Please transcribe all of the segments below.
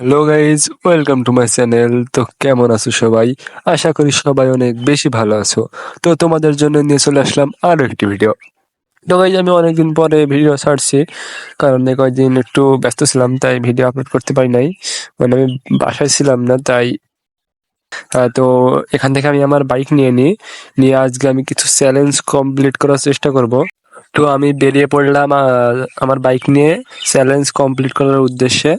Hello guys welcome to my channel তো কেমন আছো সবাই? আশা করি সবাই অনেক বেশি ভালো আছো। তো তোমাদের জন্য নিয়ে চলে আসলাম আরও একটি ভিডিও তো গাইজ আমি অনেকদিন পরে ভিডিও ছাড়ছি, কারণ কয়েকদিন একটু ব্যস্ত ছিলাম, তাই ভিডিও আপলোড করতে পারি নাই। মানে আমি বাসায় ছিলাম না, তাই তো এখান থেকে আমি আমার বাইক নিয়ে নিই। নিয়ে আজকে আমি কিছু চ্যালেঞ্জ কমপ্লিট করার চেষ্টা করব। তো আমি বেরিয়ে পড়লাম আমার বাইক নিয়ে চ্যালেঞ্জ কমপ্লিট করার উদ্দেশ্যে।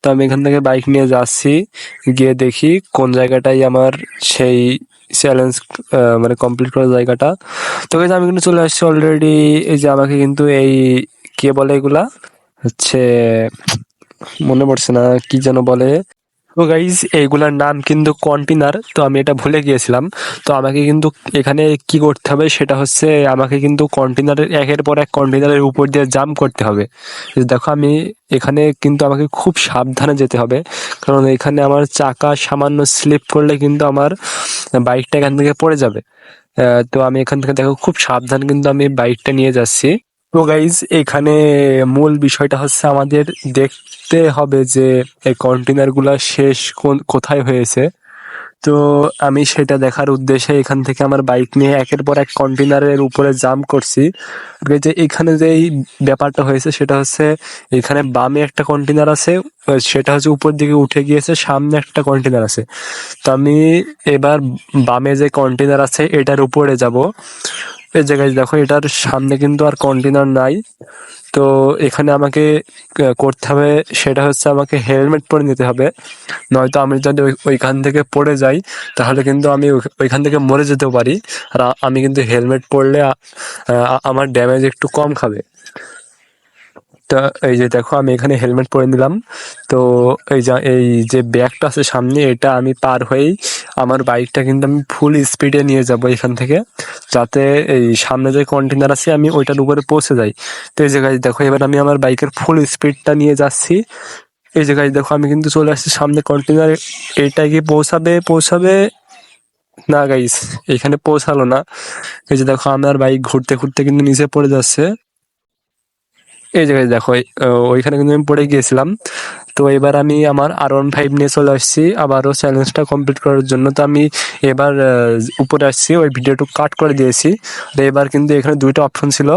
তো আমি এখান থেকে বাইক নিয়ে যাচ্ছি। গিয়ে দেখি কোন জায়গাটাই আমার সেই চ্যালেঞ্জ মানে কমপ্লিট করার জায়গাটা। তো আমি কিন্তু চলে আসছি অলরেডি এই যে আমাকে কিন্তু এই, কে বলে এগুলা? হচ্ছে, মনে পড়ছে না, কি যেন বলে। তো গাইজ এইগুলার নাম কিন্তু কন্টেনার তো আমি এটা ভুলে গিয়েছিলাম। তো আমাকে কিন্তু এখানে কি করতে হবে সেটা হচ্ছে আমাকে কিন্তু কন্টেনারের একের পর এক কন্টেনারের উপর দিয়ে জাম্প করতে হবে। দেখো আমি এখানে কিন্তু আমাকে খুব সাবধানে যেতে হবে। কারণ এখানে আমার চাকা সামান্য স্লিপ করলে কিন্তু আমার বাইকটা এখান থেকে পড়ে যাবে। তো আমি এখান থেকে দেখো খুব সাবধান কিন্তু আমি বাইকটা নিয়ে যাচ্ছি। তো গাইজ এখানে মূল বিষয়টা হচ্ছে আমাদের দেখতে হবে যে এই কন্টেনারগুলা শেষ কোন- কোথায় হয়েছে। তো আমি সেটা দেখার উদ্দেশ্যে এখান থেকে আমার বাইক নিয়ে একের পর এক কন্টেনারের উপরে জাম্প করছি। যে এখানে যে এই ব্যাপারটা হয়েছে, সেটা হচ্ছে এখানে বামে একটা কন্টেনার আছে সেটা হচ্ছে উপর দিকে উঠে গিয়েছে, সামনে একটা কন্টেনার আছে। তো আমি এবার বামে যে কন্টেনার আছে, এটার উপরে যাব। এই জায়গায় দেখো, এটার সামনে কিন্তু আর কন্টেনার নাই। তো এখানে আমাকে করতে হবে, সেটা হচ্ছে আমাকে হেলমেট পরে নিতে হবে। নয়তো আমি যদি ওই- ওইখান থেকে পড়ে যাই, তাহলে কিন্তু আমি ওইখান থেকে মরে যেতেও পারি। আর আমি কিন্তু হেলমেট পরলে আমার ড্যামেজ একটু কম খাবে। তা এই যে দেখো, আমি এখানে হেলমেট পরে নিলাম। তো এই যে এই যে ব্যাগটা আছে সামনে, এটা আমি পার হয়েই আমার বাইকটা কিন্তু আমি ফুল স্পিডে নিয়ে যাব এখান থেকে, যাতে এই সামনে যে কন্টেনার আছে আমি ওইটার উপরে পৌঁছে যাই। তো এই জায়গায় দেখো, এবার আমি আমার বাইকের ফুল স্পিডটা নিয়ে যাচ্ছি। এই জায়গায় দেখো, আমি কিন্তু চলে আসছি সামনে কন্টেনার এটা কি পৌঁছাবে পৌঁছাবে? না গাইস এখানে পৌঁছালো না। এই যে দেখো, আমার বাইক ঘুরতে ঘুরতে কিন্তু নিচে পড়ে যাচ্ছে। এই জায়গায় দেখো ওইখানে কিন্তু আমি পড়ে গিয়েছিলাম। তো এবার আমি আমার আর ওয়ান ফাইভ নিয়ে চলে আসছি। আবারও চ্যালেঞ্জটা কমপ্লিট করার জন্য। তো আমি এবার উপরে আসছি, ওই ভিডিওটুকু কাট করে দিয়েছি। তো এবার কিন্তু এখানে দুইটা অপশন ছিল।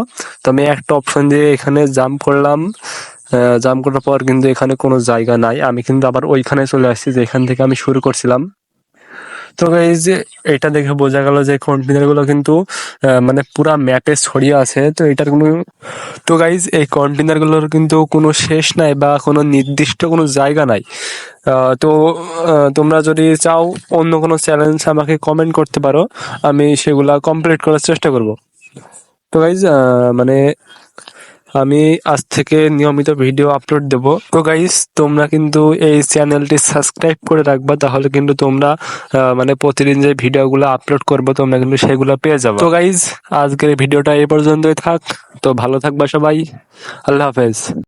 তো আমি একটা অপশন দিয়ে এখানে জাম্প করলাম। জাম্প করার পর কিন্তু এখানে কোনো জায়গা নাই। আমি কিন্তু আবার ওইখানে চলে আসছি, যেখান থেকে আমি শুরু করছিলাম। তো যে এটা দেখে বোঝা গেল যে কন্টেনারগুলো কিন্তু মানে পুরা ম্যাপে ছড়িয়ে আছে। তো এটার কোনো, তো গাইজ এই কন্টেনারগুলোর কিন্তু কোনো শেষ নাই বা কোনো নির্দিষ্ট কোনো জায়গা নাই। তো তোমরা যদি চাও অন্য কোনো চ্যালেঞ্জ আমাকে কমেন্ট করতে পারো। আমি সেগুলা কমপ্লিট করার চেষ্টা করব। তো গাইজ মানে আমি আজ থেকে নিয়মিত ভিডিও আপলোড দেব। তো গাইস তোমরা কিন্তু এই চ্যানেলটি সাবস্ক্রাইব করে রাখবা, তাহলে কিন্তু তোমরা মানে প্রতিদিন যে ভিডিওগুলো আপলোড করব, তোমরা কিন্তু সেগুলো পেয়ে যাব। তো গাইজ আজকের ভিডিওটা এই পর্যন্তই থাক। তো ভালো থাকবা সবাই। আল্লাহ হাফেজ।